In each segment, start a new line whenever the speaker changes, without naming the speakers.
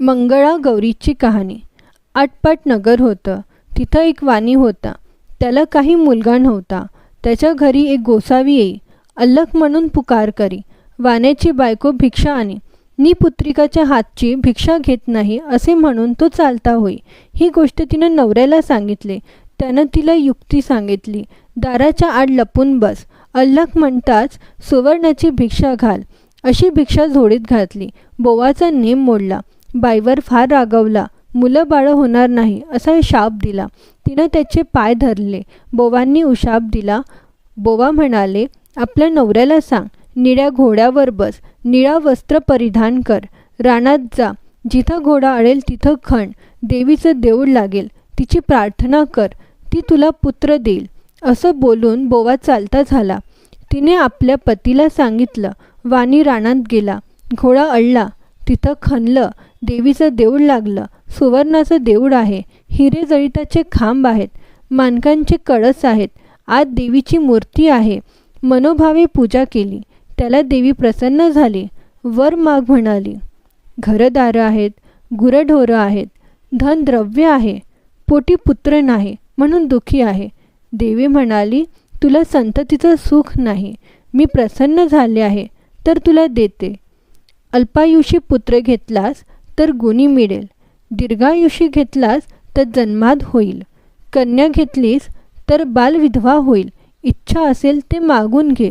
मंगळा गौरीची कहाणी. आटपाट नगर होतं. तिथं एक वाणी होता. त्याला काही मुलगा नव्हता. त्याच्या घरी एक गोसावी येई. अल्लख म्हणून पुकार करी. वाण्याची बायको भिक्षा आणी. नी पुत्रिकाच्या हातची भिक्षा घेत नाही असे म्हणून तो चालता होई ही गोष्ट तिनं नवऱ्याला सांगितले. त्यानं तिला युक्ती सांगितली. दाराच्या आड लपून बस. अल्लख म्हणताच सुवर्णाची भिक्षा घाल. अशी भिक्षा झोडीत घातली. बोवाचा नेम मोडला. बाईवर फार रागवला. मुलं बाळं होणार नाही असा शाप दिला. तिनं त्याचे पाय धरले. बोवांनी उशाप दिला. बोवा म्हणाले आपल्या नवऱ्याला सांग. निळ्या घोड्यावर बस. निळा वस्त्र परिधान कर. रानात जा. जिथं घोडा अडेल तिथं खण. देवीचं देऊळ लागेल. तिची प्रार्थना कर. ती तुला पुत्र देईल. असं बोलून बोवा चालता झाला. तिने आपल्या पतीला सांगितलं. वाणी रानात गेला. घोडा अडला. तिथं खणलं. देवीचं देऊळ लागलं. सुवर्णाचं देऊळ आहे. हिरे जळिताचे खांब आहेत. मानकांचे कळस आहेत. आत देवीची मूर्ती आहे. मनोभावे पूजा केली. त्याला देवी प्रसन्न झाली. वर माग म्हणाली घरदारं आहेत. गुरढोरं आहेत. धन द्रव्य आहे. पोटी पुत्र नाही. म्हणून दुखी आहे. देवी म्हणाली तुला संततीचं सुख नाही. मी प्रसन्न झाले आहे. तर तुला देते. अल्पायुषी पुत्र घेतलास? तर गुणी मिळेल. दीर्घायुषी घेतलास तर जन्माद होईल. कन्या घेतलीस तर बालविधवा होईल. इच्छा असेल ते मागून घे.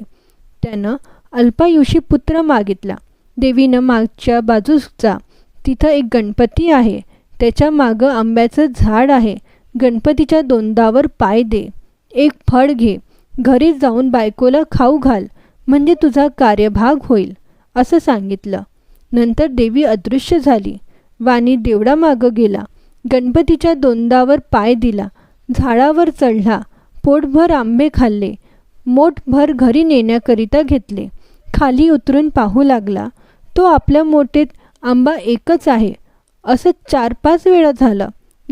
त्यानं अल्पायुषी पुत्र मागितला. देवीनं मागच्या बाजूचा तिथं एक गणपती आहे. त्याच्या मागं आंब्याचं झाड आहे. गणपतीच्या दोंदावर पाय दे. एक फळ घे. घरी जाऊन बायकोला खाऊ घाल. म्हणजे तुझा कार्यभाग होईल असं सांगितलं. नंतर देवी अदृश्य झाली. वाणी देवडामागं गेला. गणपतीच्या दोंदावर पाय दिला. झाडावर चढला. पोटभर आंबे खाल्ले. मोठभर घरी नेण्याकरिता घेतले. खाली उतरून पाहू लागला तो आपल्या मोठेत आंबा एकच आहे. असं चार पाच वेळा झालं.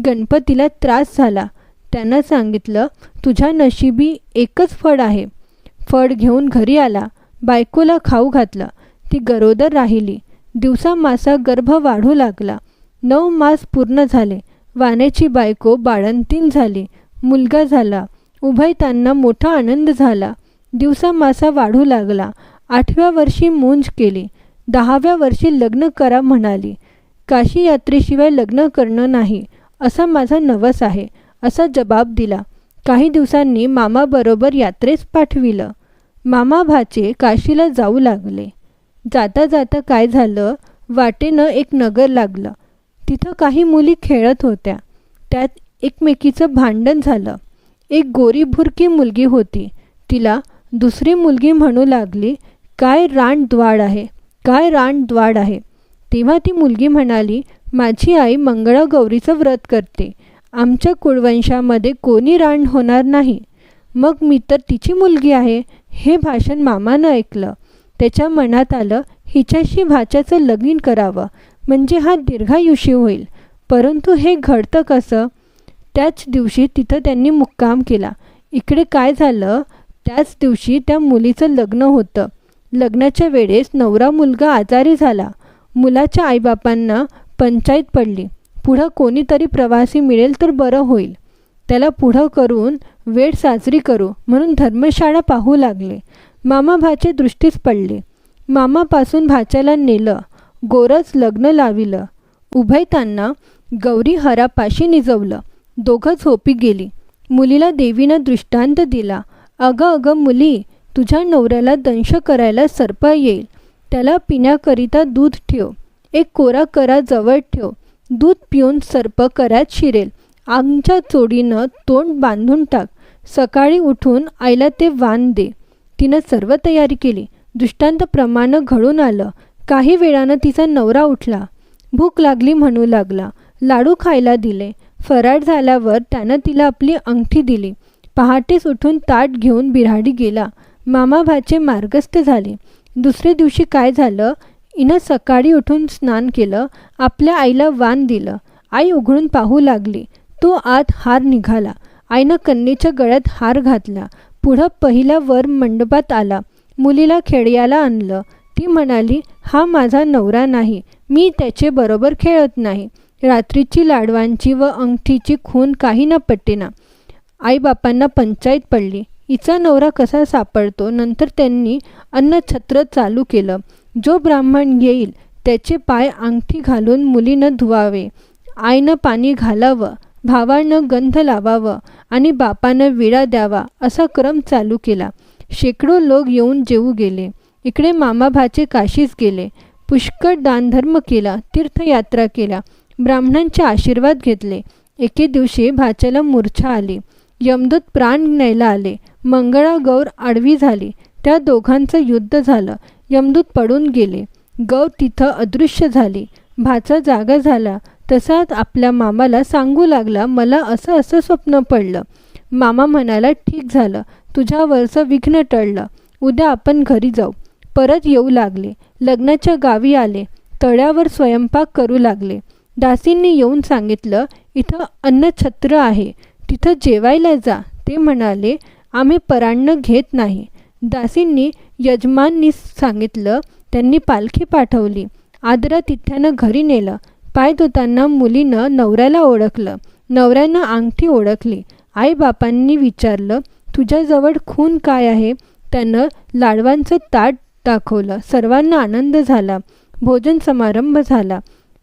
गणपतीला त्रास झाला. त्यानं सांगितलं तुझ्या नशिबी एकच फळ आहे. फळ घेऊन घरी आला. बायकोला खाऊ घातलं. ती गरोदर राहिली. दिवसा मासा गर्भ वाढू लागला. नऊ मास पूर्ण झाले. वाण्याची बायको बाळंतीन झाली. मुलगा झाला. उभयतांना मोठा आनंद झाला. दिवसा मासा वाढू लागला. आठव्या वर्षी मुंज केली. दहाव्या वर्षी लग्न करा म्हणाली. काशी यात्रेशिवाय लग्न करणं नाही. असा माझा नवस आहे. असा जबाब दिला. काही दिवसांनी मामाबरोबर यात्रेस पाठविलं. मामा भाचे काशीला जाऊ लागले. जाता जाता काय झालं? वाटेनं एक नगर लागलं. तिथं काही मुली खेळत होत्या. त्यात एकमेकीचं भांडण झालं. एक गोरी भुरकी मुलगी होती. तिला दुसरी मुलगी म्हणू लागली काय रानद्वाड आहे? काय रानद्वाड आहे? तेव्हा ती मुलगी म्हणाली माझी आई मंगळागौरीचं व्रत करते. आमच्या कुळवंशामध्ये कोणी रान होणार नाही. मग मी तर तिची मुलगी आहे. हे भाषण मामानं ऐकलं. त्याच्या मनात आलं हिच्याशी भाच्याचं लगीन करावं म्हणजे हा दीर्घायुषी होईल. परंतु हे घडतं कसं? त्याच दिवशी तिथं त्यांनी मुक्काम केला. इकडे काय झालं? त्याच दिवशी त्या मुलीचं लग्न होतं. लग्नाच्या वेळेस नवरा मुलगा आजारी झाला. मुलाच्या आईबापांना पंचायत पडली. पुढं कोणीतरी प्रवासी मिळेल तर बरं होईल. त्याला पुढं करून वेळ साजरी करू म्हणून धर्मशाळा पाहू लागले. मामा भाचे दृष्टीस पडले. मामापासून भाच्याला नेलं गोरच लग्न लाविलं. उभयतांना गौरी हरापाशी निजवलं. दोघं झोपी गेली. मुलीला देवीनं दृष्टांत दिला. अगं अगं मुली तुझ्या नवऱ्याला दंश करायला सर्प येईल. त्याला पिण्याकरिता दूध ठेव. एक कोरा करा जवळ ठेव. दूध पिऊन सर्प करात शिरेल. आमच्या चोडीनं तोंड बांधून टाक. सकाळी उठून आईला ते वान दे. तिनं सर्व तयारी केली. दृष्टांतप्रमाणे घडून आलं. काही वेळानं तिचा नवरा उठला. भूक लागली म्हणू लागला. लाडू खायला दिले. फराळ झाल्यावर त्यानं तिला आपली अंगठी दिली. पहाटेच उठून ताट घेऊन बिराडी गेला. मामा भाचे मार्गस्थ झाले. दुसऱ्या दिवशी काय झालं? इनं सकाळी उठून स्नान केलं. आपल्या आईला वान दिलं. आई उघडून पाहू लागली. तो आत हार निघाला. आईनं कन्येच्या गळ्यात हार घातला. पुढं पहिला वर मंडपात आला. मुलीला खेड्याला आणलं. ती म्हणाली हा माझा नवरा नाही. मी त्याचे बरोबर खेळत नाही. रात्रीची लाडवांची व अंगठीची खून काही न पटेना आईबापांना पंचायत पडली. हिचा नवरा कसा सापडतो? नंतर त्यांनी अन्नछत्र चालू केलं. जो ब्राह्मण येईल त्याचे पाय अंगठी घालून मुलीनं धुवावे. आईनं पाणी घालावं. भावानं गंध लावावं आणि बापानं विडा द्यावा असा क्रम चालू केला. शेकडो लोक येऊन जेवू गेले. इकडे मामाभाचे काशीस गेले. पुष्कळ दानधर्म केला तीर्थयात्रा केल्या. ब्राह्मणांचे आशीर्वाद घेतले. एके दिवशी भाच्याला मूर्छा आली. यमदूत प्राण न्यायला आले. मंगळा गौर आडवी झाली. त्या दोघांचं युद्ध झालं. यमदूत पडून गेले. गौर तिथं अदृश्य झाली. भाचा जागा झाला. तसाच आपल्या मामाला सांगू लागला मला असं असं स्वप्न पडलं. मामा म्हणाला ठीक झालं. तुझ्यावरचं विघ्न टळलं. उद्या आपण घरी जाऊ. परत येऊ लागले. लग्नाच्या गावी आले. तळ्यावर स्वयंपाक करू लागले. दासींनी येऊन सांगितलं इथं अन्नछत्र आहे. तिथं जेवायला जा. ते म्हणाले आम्ही परान्न घेत नाही. दासींनी यजमाननी सांगितलं त्यांनी पालखी पाठवली. आदरा तिथ्यानं घरी नेलं. पाय धुताना मुलीनं नवऱ्याला ओळखलं. नवऱ्यानं अंगठी ओळखली. आईबापांनी विचारलं तुझ्याजवळ खून काय आहे? त्यानं लाडवांचं ताट दाखवलं. सर्वांना आनंद झाला. भोजन समारंभ झाला.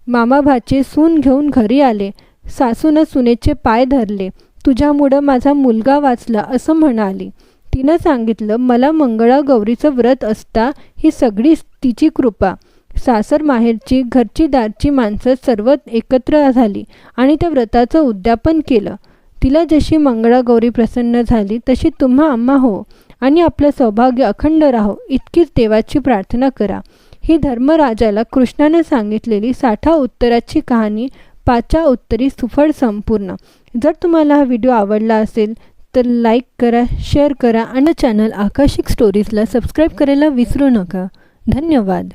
मामाभाचे सून घेऊन घरी आले. सासूनं सुनेचे पाय धरले. तुझ्यामुळं माझा मुलगा वाचला असं म्हणाली. तिनं सांगितलं मला मंगळागौरीचं व्रत असता ही सगळी तिची कृपा. सासर माहेरची घरची दारची माणसं सर्व एकत्र झाली आणि त्या व्रताचं उद्यापन केलं. तिला जशी मंगळागौरी प्रसन्न झाली तशी तुम्हा आम्हा हो आणि आपलं सौभाग्य अखंड राहो इतकीच देवाची प्रार्थना करा. ही धर्मराजाला कृष्णानं सांगितलेली साठा उत्तराची कहाणी पाचा उत्तरी सुफळ संपूर्ण. जर तुम्हाला हा व्हिडिओ आवडला असेल तर लाईक करा शेअर करा आणि चॅनल आकाशिक स्टोरीजला सबस्क्राईब करायला विसरू नका. धन्यवाद.